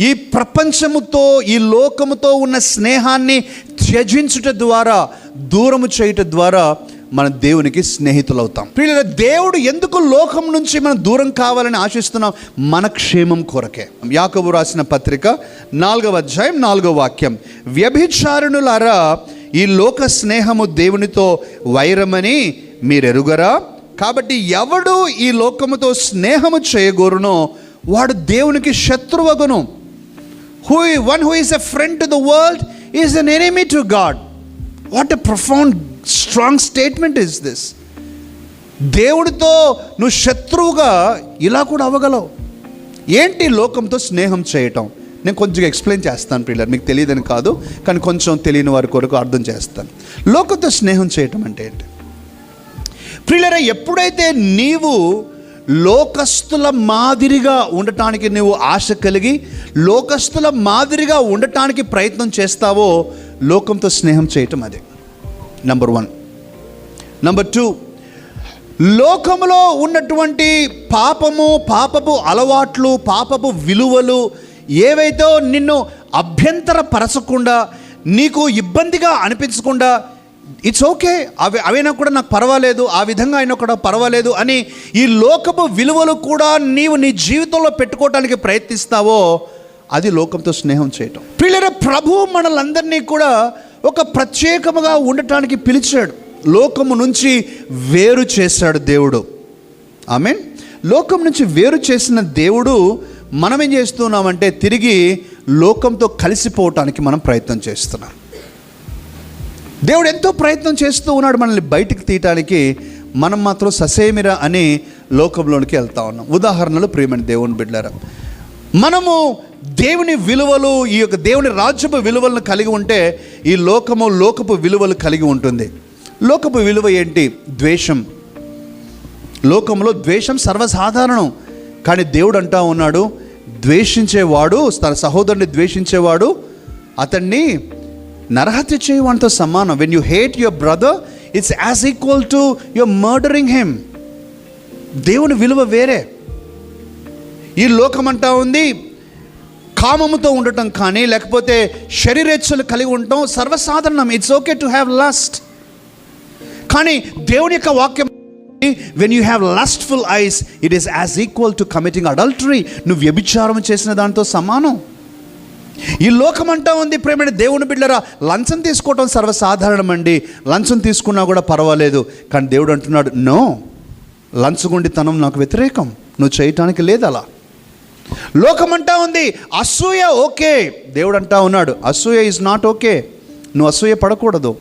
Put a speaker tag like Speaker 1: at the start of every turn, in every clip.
Speaker 1: ఈ ప్రపంచముతో ఈ లోకముతో ఉన్న స్నేహాన్ని త్యజించుట ద్వారా దూరము చేయుట ద్వారా మన దేవునికి స్నేహితులవుతాం. ప్రియుల దేవుడు ఎందుకు లోకం నుంచి మనం దూరం కావాలని ఆశిస్తున్నాం? మన క్షేమం కొరకే. యాకబు రాసిన పత్రిక నాలుగవ అధ్యాయం నాలుగవ వాక్యం. వ్యభిచారుణులారా ఈ లోక స్నేహము దేవునితో వైరమని మీరెరుగరా? కాబట్టి ఎవడు ఈ లోకముతో స్నేహము చేయగోరునో వాడు దేవునికి శత్రువగును. Who one who is a friend to the world is an enemy to God what a profound strong statement is this దేవుడితో నువ్వు శత్రువుగా ఇలా కూడా అవ్వగలవు. ఏంటి లోకంతో స్నేహం చేయటం? నేను కొంచెం ఎక్స్ప్లెయిన్ చేస్తాను పిల్లలు మీకు తెలియదని కాదు కానీ కొంచెం తెలియని వారి కొరకు అర్థం చేస్తాను. లోకంతో స్నేహం చేయటం అంటే ఏంటి? ప్రియులరా ఎప్పుడైతే నీవు లోకస్తుల మాదిరిగా ఉండటానికి నువ్వు ఆశ కలిగి లోకస్తుల మాదిరిగా ఉండటానికి ప్రయత్నం చేస్తావో లోకంతో స్నేహం చేయటం అదే. నంబర్ వన్ నంబర్ టూ లోకంలో ఉన్నటువంటి పాపము పాపపు అలవాట్లు పాపపు విలువలు ఏవైతే నిన్ను అభ్యంతరపరచకుండా నీకు ఇబ్బందిగా అనిపించకుండా ఇట్స్ ఓకే అవి అవైనా కూడా నాకు పర్వాలేదు. ఆ విధంగా అయినా కూడా పర్వాలేదు అని ఈ లోకపు విలువలు కూడా నీవు నీ జీవితంలో పెట్టుకోవడానికి ప్రయత్నిస్తావో అది లోకంతో స్నేహం చేయటం. పిల్లల ప్రభు మనలందరినీ కూడా ఒక ప్రత్యేకముగా ఉండటానికి పిలిచాడు. లోకము నుంచి వేరు చేశాడు దేవుడు. ఆమె లోకం నుంచి వేరు చేసిన దేవుడు మనం ఏం చేస్తున్నామంటే తిరిగి లోకంతో కలిసిపోవటానికి మనం ప్రయత్నం చేస్తున్నాం. దేవుడు ఎంతో ప్రయత్నం చేస్తూ ఉన్నాడు మనల్ని బయటికి తీయటానికి. మనం మాత్రం ససేమిరా అని లోకంలోనికి వెళ్తా ఉన్నాం. ఉదాహరణలు ప్రియమైన దేవుని బిడ్డారా మనము దేవుని విలువలు ఈ యొక్క దేవుని రాజ్యపు విలువలను కలిగి ఉంటే ఈ లోకము లోకపు విలువలు కలిగి ఉంటుంది. లోకపు విలువ ఏంటి? ద్వేషం. లోకంలో ద్వేషం సర్వసాధారణం. కానీ దేవుడు అంటా ఉన్నాడు ద్వేషించేవాడు తన సహోదరుని ద్వేషించేవాడు అతన్ని నరహత్య చేయవాడితో సమానం. When you hate your brother it's as equal to your murdering him దేవుని విలువ వేరే. ఈ లోకం అంటా ఉంది. కామముతో ఉండటం కానీ లేకపోతే శరీరేచ్ఛలు కలిగి ఉండటం సర్వసాధారణం. It's okay to have lust కానీ దేవుని యొక్క వాక్యం when you have lustful eyes it is as equal to committing adultery నువ్వు వ్యభిచారం చేసిన దాంతో సమానం. ఈ లోకం అంటా ఉంది ప్రేమైన దేవుని బిడ్డరా లంచం తీసుకోవటం సర్వసాధారణం అండి లంచం తీసుకున్నా కూడా పర్వాలేదు కానీ దేవుడు అంటున్నాడు నో లంచగొండితనం నాకు వ్యతిరేకం నువ్వు చేయటానికి లేదు అలా. లోకం అంటా ఉంది అసూయ ఓకే. దేవుడు అంటా ఉన్నాడు అసూయ ఈజ్ నాట్ ఓకే నువ్వు అసూయ పడకూడదు.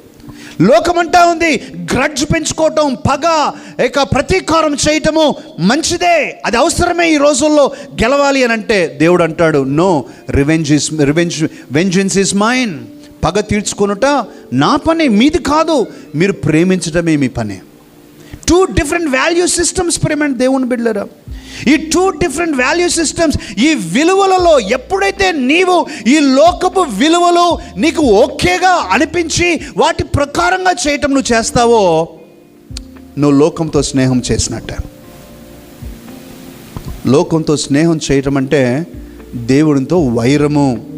Speaker 1: లోకమంటా ఉంది. గ్రడ్జ్ పెంచుకోవటం పగ. ఇక ప్రతీకారం చేయటము మంచిదే. అది అవసరమే ఈ రోజుల్లో. గెలవాలి అని అంటే దేవుడు అంటాడు no revenge is revenge vengeance is mine పగ తీర్చుకొనుట నా పని మీది కాదు. మీరు ప్రేమించడమే మీ పని. టూ డిఫరెంట్ వాల్యూ సిస్టమ్స్ ప్రేమ దేవుని బిడ్డరా ఈ టూ డిఫరెంట్ వాల్యూ సిస్టమ్స్ ఈ విలువలలో ఎప్పుడైతే నీవు ఈ లోకపు విలువలు నీకు ఓకేగా అనిపించి వాటి ప్రకారంగా చేయటం నువ్వు చేస్తావో నువ్వు లోకంతో స్నేహం చేసినట్టే. లోకంతో స్నేహం చేయటం అంటే దేవుడితో వైరము.